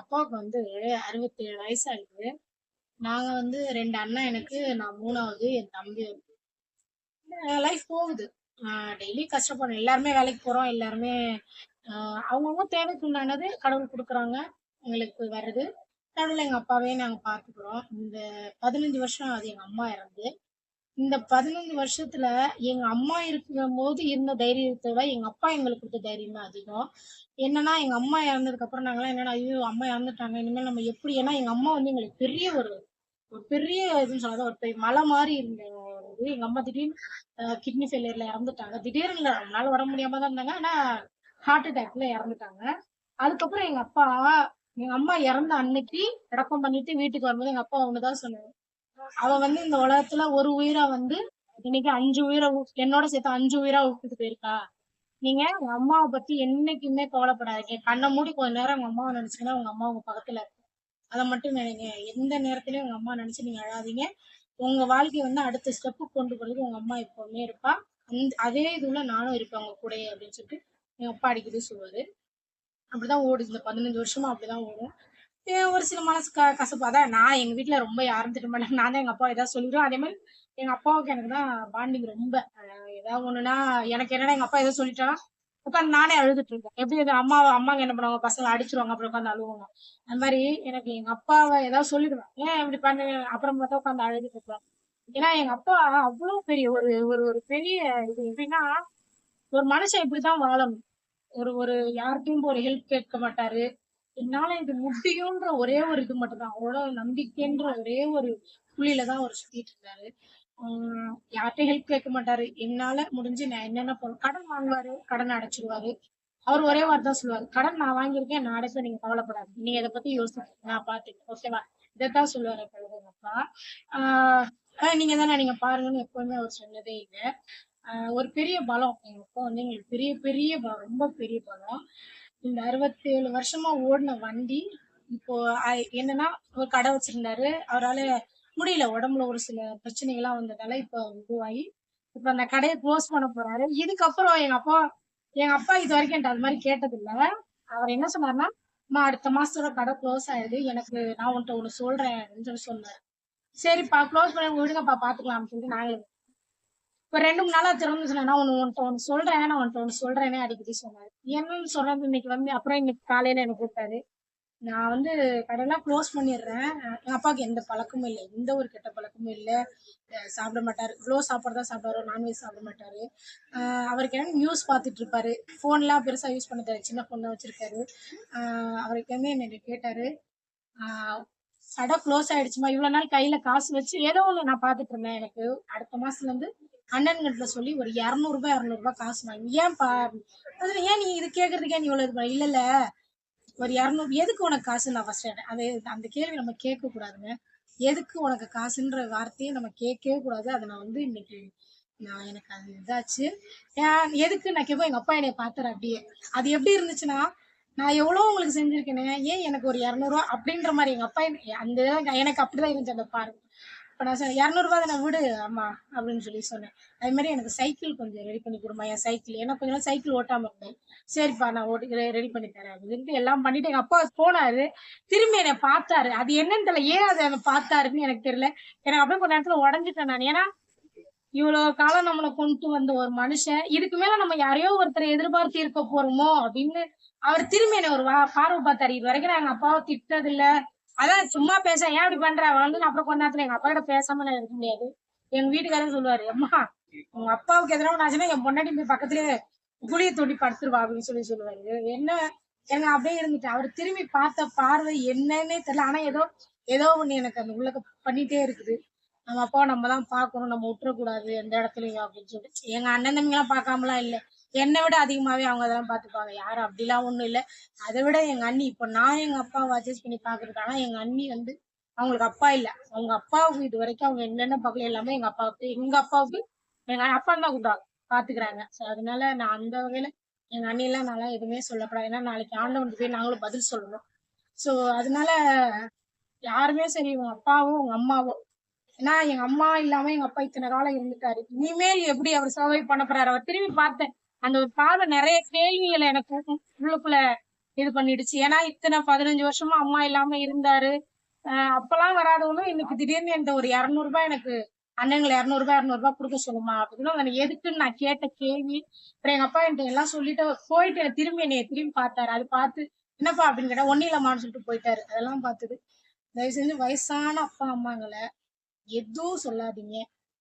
அப்பாவுக்கு வந்து அறுபத்தேழு ஏழு இருக்குது நாங்க வந்து ரெண்டு அண்ணா எனக்கு நான் மூணாவது என் தம்பி லைஃப் போகுது. டெய்லி கஷ்டப்படுறோம். எல்லாருமே வேலைக்கு போறோம். எல்லாருமே அவங்கவுங்க தேவைக்கு உண்டானது கடவுள் கொடுக்குறாங்க. எங்களுக்கு வருது கடவுள் எங்க அப்பாவே நாங்க பாத்துக்கிறோம் இந்த பதினஞ்சு வருஷம் அது எங்க அம்மா இறந்து. இந்த பதினஞ்சு வருஷத்துல எங்க அம்மா இருக்கும் போது இருந்த தைரியத்தை விட எங்க அப்பா எங்களுக்கு கொடுத்த தைரியம் தான் அதிகம். என்னன்னா எங்க அம்மா இறந்ததுக்கு அப்புறம் நாங்களாம் என்னன்னா ஐயோ அம்மா இறந்துட்டாங்க இனிமேல் நம்ம எப்படி? ஏன்னா எங்க அம்மா வந்து எங்களுக்கு பெரிய ஒரு ஒரு பெரிய இதுன்னு சொல்லாத ஒரு பெரிய மலை மாதிரி இருந்த ஒரு இது. எங்க அம்மா திடீர்னு கிட்னி ஃபெயிலியர்ல இறந்துட்டாங்க. திடீர்னு நம்மளால உடம்பு முடியாம தான் இருந்தாங்க. ஆனா ஹார்ட் அட்டாக்ல இறந்துட்டாங்க. அதுக்கப்புறம் எங்க அப்பா எங்க அம்மா இறந்த அன்னைக்கு அடக்கம் பண்ணிட்டு வீட்டுக்கு வரும்போது எங்க அப்பா ஒண்ணுதான் சொன்னாங்க அவ வந்து இந்த உலகத்துல ஒரு உயிரா வந்து இன்னைக்கு அஞ்சு உயிரை என்னோட சேர்த்து அஞ்சு உயிரா விட்டுட்டு போயிருக்கா. நீங்க உங்க அம்மாவை பத்தி என்னைக்குமே கவலைப்படாதீங்க. கண்ணை மூடி கொஞ்ச நேரம் உங்க அம்மாவை நினைச்சீங்கன்னா உங்க அம்மா உங்க பக்கத்துல இருக்கும் அதை மட்டும் நினைங்க. எந்த நேரத்திலயும் உங்க அம்மா நினைச்சு நீங்க அழாதீங்க. உங்க வாழ்க்கைய வந்து அடுத்த ஸ்டெப்பு கொண்டு போறதுக்கு உங்க அம்மா எப்பவுமே இருப்பா. அந்த அதே இதுல நானும் இருப்பேன் உங்க கூடயே அப்படின்னு சொல்லிட்டு எங்க அப்பா அடிக்கடி சொல்லுவாரு. அப்படிதான் ஓடுது. இந்த பதினஞ்சு வருஷமா அப்படிதான் ஓடும். ஒரு சில மனசு க கசப்பு. அதான் நான் எங்க வீட்டில் ரொம்ப யாரும் திட்ட மாட்டேன் நான் தான் எங்க அப்பா ஏதாவது சொல்லிடுவேன். அதே மாதிரி எங்க அப்பாவுக்கு எனக்கு தான் பாண்டிங் ரொம்ப. ஏதாவது ஒண்ணுனா எனக்கு என்னன்னா எங்க அப்பா ஏதோ சொல்லிட்டா உட்காந்து நானே அழுதுட்டு இருக்கேன் எப்படி இது அம்மா அம்மாங்க என்ன பண்ணுவாங்க? பசங்க அடிச்சிருவாங்க அப்புறம் உட்காந்து அழுவாங்க. அந்த மாதிரி எனக்கு எங்க அப்பாவை ஏதாவது சொல்லிடுவேன். ஏன் இப்படி பண்ண? அப்புறம் பார்த்தா உட்காந்து அழுதுட்டு இருப்பேன். ஏன்னா எங்க அப்பா அவ்வளவு பெரிய ஒரு ஒரு ஒரு பெரிய இது. எப்படின்னா ஒரு மனுஷன் இப்படிதான் வாழணும். ஒரு ஒரு யார்கிட்டயும் ஒரு ஹெல்ப் கேட்க மாட்டாரு. என்னால இது முடியும்ன்ற ஒரே ஒரு இது மட்டும்தான். அவரோட நம்பிக்கைன்ற ஒரே ஒரு புள்ளியில தான் அவர் சுத்திட்டு இருந்தாரு. உம் யார்கிட்டயும் ஹெல்ப் கேட்க மாட்டாரு. என்னால முடிஞ்சு நான் என்னென்ன பண்ண கடன் வாங்குவாரு கடன் அடைச்சிருவாரு. அவர் ஒரே வார்த்தை தான் சொல்லுவாரு. கடன் நான் வாங்கியிருக்கேன் நான் அடைச்ச நீங்க கவலைப்படாது நீங்க இதை பத்தி யோசிச்சு நான் பாத்துக்கேன் ஓகேவா இதைத்தான் சொல்லுவாரு எப்பொழுதும் அப்பா. ஆஹ் ஆஹ் நீங்க தானே நீங்க பாருங்கன்னு எப்பவுமே அவர் சொன்னதே இல்லை. ஆஹ் ஒரு பெரிய பலம். எங்க அப்பா வந்து எங்களுக்கு பெரிய பெரிய பலம் ரொம்ப பெரிய பலம். இந்த அறுபத்தி ஏழு வருஷமா ஓடின வண்டி இப்போ என்னன்னா ஒரு கடை வச்சிருந்தாரு. அவரால முடியல உடம்புல ஒரு சில பிரச்சனைகள்லாம் வந்ததால இப்போ உருவாகி இப்ப அந்த கடையை க்ளோஸ் பண்ண போறாரு. இதுக்கப்புறம் எங்க அப்பா எங்க அப்பா இது வரைக்கும் என்கிட்ட அது மாதிரி கேட்டதில்ல. அவர் என்ன சொன்னார்னா அம்மா அடுத்த மாசத்தோட கடை க்ளோஸ் ஆயிடுது. எனக்கு நான் உன்ட்ட ஒண்ணு சொல்றேன் அப்படின்னு சொல்லி சொன்னாரு. சரிப்பா க்ளோஸ் பண்ணி விடுங்கப்பா பாத்துக்கலாம்னு சொல்லிட்டு நாங்களும் இப்ப ரெண்டு மூணு நாளா திறந்து சொன்னா நான் ஒண்ணு ஒன்று சொல்றேன் நான் உன்ட்ட ஒண்ணு சொல்றேனே அடிக்கடி சொன்னாரு. என்னன்னு சொல்றது இன்னைக்கு வந்து அப்புறம் இன்னைக்கு காலையில எனக்கு கூப்பிட்டாரு. நான் வந்து கடையெல்லாம் க்ளோஸ் பண்ணிடுறேன். எங்க அப்பாவுக்கு எந்த பழக்கமும் இல்லை. எந்த ஒரு கெட்ட பழக்கமும் இல்லை. சாப்பிட மாட்டாரு. இவ்வளோ சாப்பாடு தான் சாப்பிடுவாரு. நான்வெஜ் சாப்பிட மாட்டாரு. அவருக்கு என்ன நியூஸ் பார்த்துட்டு இருப்பாரு. ஃபோன்லாம் பெருசாக யூஸ் பண்ண தெரியாது. சின்ன ஃபோன் தான் வச்சிருக்காரு. அவருக்கு வந்து என்னை கேட்டாரு. கடை க்ளோஸ் ஆயிடுச்சுமா? இவ்வளோ நாள் கையில காசு வச்சு ஏதோ ஒன்று நான் பார்த்துட்டு இருந்தேன் எனக்கு. அடுத்த மாசத்துலேருந்து அண்ணன்கிட்ட சொல்லி ஒரு இரநூறுபா இரநூறுபா காசு வாங்கி ஏன்பா? அது ஏன் நீ இது கேட்கறதுக்கே நீ இவ்வளவு இது பண்ண? இல்ல இல்ல. ஒரு இரநூறு எதுக்கு உனக்கு காசு நான் ஃபர்ஸ்ட் அது அந்த கேள்வி நம்ம கேட்க கூடாதுங்க. எதுக்கு உனக்கு காசுன்ற வார்த்தையை நம்ம கேட்கவே கூடாது. அதை நான் வந்து இன்னைக்கு நான் எனக்கு அது இதாச்சு. ஏன் எதுக்கு நான் கேட்போம் எங்க அப்பா என்னை பார்த்தாரு அப்படியே. அது எப்படி இருந்துச்சுன்னா நான் எவ்வளவு உங்களுக்கு செஞ்சிருக்கேனே. ஏன் எனக்கு ஒரு இரநூறுவா அப்படின்ற மாதிரி எங்க அப்பா என்ன- அந்த எனக்கு அப்படிதான் இருந்துச்சு அந்த பாருங்க இப்ப நான் சொன்னேன் இரநூறுவா தானே விடு அம்மா அப்படின்னு சொல்லி சொன்னேன். அது மாதிரி எனக்கு சைக்கிள் கொஞ்சம் ரெடி பண்ணி கொடுமா என் சைக்கிள். ஏன்னா கொஞ்ச நாள் சைக்கிள் ஓட்டாம இருந்தேன். சரிப்பா நான் ஓட்டி ரெடி பண்ணி தரேன் அப்படின்ட்டு எல்லாம் பண்ணிட்டு எங்க அப்பா போனாரு. திரும்பி என்னை பார்த்தாரு. அது என்னன்னு தெரியல ஏன் அதை பார்த்தாருன்னு எனக்கு தெரியல. எனக்கு அப்படியே கொஞ்ச நேரத்துல உடஞ்சிட்டேன் நான். ஏன்னா இவ்வளவு காலம் நம்மளை கொண்டு வந்த ஒரு மனுஷன் இதுக்கு மேல நம்ம யாரையோ ஒருத்தரை எதிர்பார்த்து இருக்க போறோமோ அப்படின்னு அவர் திரும்பி என்ன ஒரு வா- பார்வை பார்த்தாரு. இது வரைக்கும் நான் எங்க அப்பாவை திட்டது அதான் சும்மா பேச ஏன் இப்படி பண்ற? வந்து அப்புறம் கொஞ்ச நேரத்துல எங்க அப்பா கிட்ட பேசாம நான் இருக்க முடியாது. எங்க வீட்டுக்காரர் சொல்லுவாரு அம்மா உங்க அப்பாவுக்கு எதிராக நான் என் பொண்டாட்டி போய் பக்கத்துலயே புளிய தொட்டி படுத்துருவா அப்படின்னு சொல்லி சொல்லுவாரு. என்ன? எனக்கு அப்படியே இருந்துட்டு அவர் திரும்பி பார்த்த பார்வை என்னன்னே தெரியல. ஆனா ஏதோ ஏதோ ஒண்ணு எனக்கு அந்த உள்ள பண்ணிட்டே இருக்குது. நம்ம அப்பாவை நம்ம தான் பார்க்கணும். நம்ம விட்டுறக்கூடாது எந்த இடத்துலயும் அப்படின்னு சொல்லிட்டு. எங்க அண்ணன் தம்பிங்க எல்லாம் பார்க்காமலாம் இல்லை. என்னை விட அதிகமாகவே அவங்க அதெல்லாம் பார்த்துப்பாங்க யாரும் அப்படிலாம் ஒன்றும் இல்லை. அதை விட எங்கள் அண்ணி இப்போ நான் எங்கள் அப்பாவை அட்ஜஸ்ட் பண்ணி பாக்குறது எங்கள் அண்ணி வந்து அவங்களுக்கு அப்பா இல்லை. அவங்க அப்பாவுக்கு இது வரைக்கும் அவங்க என்னென்ன பக்கம் எல்லாமே எங்கள் அப்பாவுக்கு எங்கள் அப்பாவுக்கு எங்கள் அப்பா தான் கூப்பிட்டாங்க பார்த்துக்கிறாங்க ஸோ அதனால நான் அந்த வகையில் எங்கள் அண்ணியெல்லாம் நல்லா எதுவுமே சொல்லக்கூடாது. ஏன்னா நாளைக்கு ஆண்டவன் போய் நாங்களும் பதில் சொல்லணும். ஸோ அதனால யாருமே சரி உங்க அப்பாவும் உங்க அம்மாவும் ஏன்னா எங்க அம்மா இல்லாம எங்க அப்பா இத்தனை காலம் இருந்துட்டாரு. இனிமேல் எப்படி அவர் சர்வை பண்ண போறாரு? அவர் திரும்பி பார்த்தேன். அந்த ஒரு பார்வை நிறைய கேள்விகளை எனக்கு உள்ளுக்குள்ள இது பண்ணிடுச்சு. ஏன்னா இத்தனை பதினஞ்சு வருஷமா அம்மா இல்லாம இருந்தாரு. அப்பெல்லாம் வராதவங்களும் இன்னைக்கு திடீர்னு இந்த ஒரு இரநூறுபா எனக்கு அண்ணங்களை இரநூறுபா இரநூறுபா கொடுக்க சொல்லுமா? அப்படின்னு எனக்கு எதுக்குன்னு நான் கேட்ட கேள்வி அப்புறம் எங்க அப்பா என்கிட்ட எல்லாம் சொல்லிட்டு போயிட்டு திரும்பி என்னைய திரும்பி பார்த்தாரு. அது பார்த்து என்னப்பா அப்படின்னு கேட்டா ஒன்னும் இல்லம்மான்னு சொல்லிட்டு போயிட்டாரு. அதெல்லாம் பார்த்தது தயவு செஞ்சு வயசான அப்பா அம்மாங்களை எதுவும் சொல்லாதீங்க.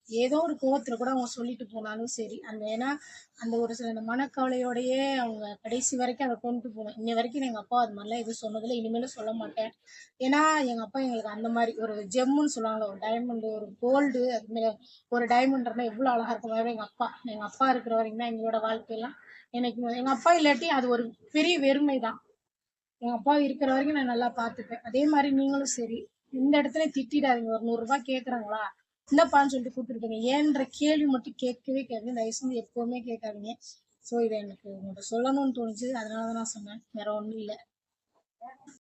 ஏதோ ஒரு கோவத்தில் கூட அவங்க சொல்லிட்டு போனாலும் சரி. அந்த ஏன்னா அந்த ஒரு சில அந்த மனக்கவலையோடயே அவங்க கடைசி வரைக்கும் அதை கொண்டு போகணும் இன்ன வரைக்கும் எங்க அப்பா அது மாதிரிலாம் எதுவும் சொன்னதில்லை. இனிமேலும் சொல்ல மாட்டேன். ஏன்னா எங்க அப்பா எங்களுக்கு அந்த மாதிரி ஒரு ஜெம்முன்னு சொல்லுவாங்கல்ல ஒரு டைமண்ட் ஒரு கோல்டு அது மாதிரி ஒரு டைமண்ட்னா எவ்வளவு அழகா இருக்கும். அதாவது எங்க அப்பா எங்க அப்பா இருக்கிற வரைக்கும் தான் எங்களோட வாழ்க்கையெல்லாம் எனக்கு எங்க அப்பா இல்லாட்டி அது ஒரு பெரிய வெறுமை தான். எங்க அப்பா இருக்கிற வரைக்கும் நான் நல்லா பார்த்துப்பேன். அதே மாதிரி நீங்களும் சரி. இந்த இடத்துல திட்டிடாதீங்க. ஒரு நூறு ரூபாய் என்னப்பான்னு சொல்லிட்டு கொடுத்துருப்பீங்க ஏன்ற கேள்வி மட்டும் கேட்கவே கேட்குது தயவு செஞ்சு எப்பவுமே கேட்காதீங்க. ஸோ இதை எனக்கு உங்கள்கிட்ட சொல்லணும்னு தோணுச்சு. அதனால தான் நான் சொன்னேன். வேற ஒன்றும் இல்லை.